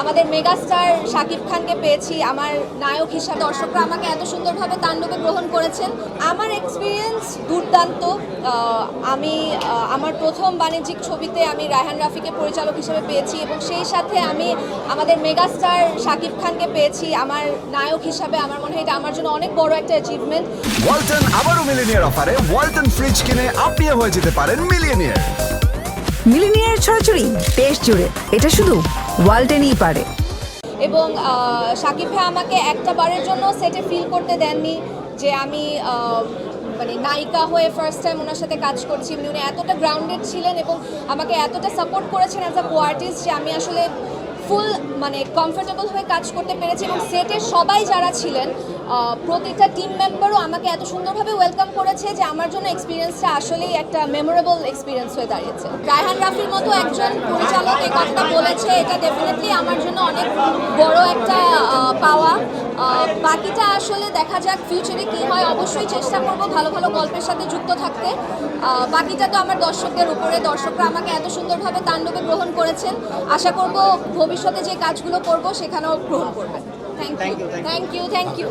আমাদের মেগাস্টার শাকিব খানকে পেয়েছি, আমার নায়ক হিসাবে। দর্শকরা আমাকে এত সুন্দরভাবে তাণ্ডবে গ্রহণ করেছেন। আমার এক্সপিরিয়েন্স দুর্দান্ত। আমি আমার প্রথম বাণিজ্যিক ছবিতে আমি রায়হান রাফিকে পরিচালক হিসেবে পেয়েছি এবং সেই সাথে আমি আমাদের মেগাস্টার শাকিব খানকে পেয়েছি, আমার নায়ক হিসাবে। আমার মনে হয় এটা আমার জন্য অনেক বড় একটা অ্যাচিভমেন্ট ওয়ালটন আবারও মিলিনিয়ার অফারে ওয়ালটন ফ্রিজ কিনে আপনিও হয়ে যেতে পারেন মিলিয়নিয়ার মিলিনিয়ার ছড়াছড়ি দেশ জুড়ে। এটা শুধু ওয়ার্ল্ডেনই পারে। এবং সাকিব ভাই আমাকে একটা বারের জন্য সেটে ফিল করতে দেননি যে আমি মানে নায়িকা হয়ে ফার্স্ট টাইম ওনার সাথে কাজ করছি। উনি এতটা গ্রাউন্ডেড ছিলেন এবং আমাকে এতটা সাপোর্ট করেছেন অ্যাজ আ কোয়ার্টিস্ট যে আমি আসলে ফুল মানে কমফোর্টেবল হয়ে কাজ করতে পেরেছি এবং সেটের সবাই যারা ছিলেন প্রত্যেকটা টিম মেম্বারও আমাকে এত সুন্দরভাবে ওয়েলকাম করেছে যে আমার জন্য এক্সপিরিয়েন্সটা আসলেই একটা মেমোরেবল এক্সপিরিয়েন্স হয়ে দাঁড়িয়েছে। রায়হান রাফির মতো একজন পরিচালক এই কথাটা বলেছে, এটা ডেফিনেটলি আমার জন্য অনেক বড় একটা আসলে দেখা যাক ফিউচারে কি হয়। অবশ্যই চেষ্টা করব ভালো ভালো গল্পের সাথে যুক্ত থাকতে। বাকিটা তো আমার দর্শকদের উপরে। দর্শকরা আমাকে এত সুন্দরভাবে তাণ্ডবে গ্রহণ করেছেন। আশা করব ভবিষ্যতে যে কাজগুলো করব সেখানেও গ্রহণ করবেন। Thank you thank you thank you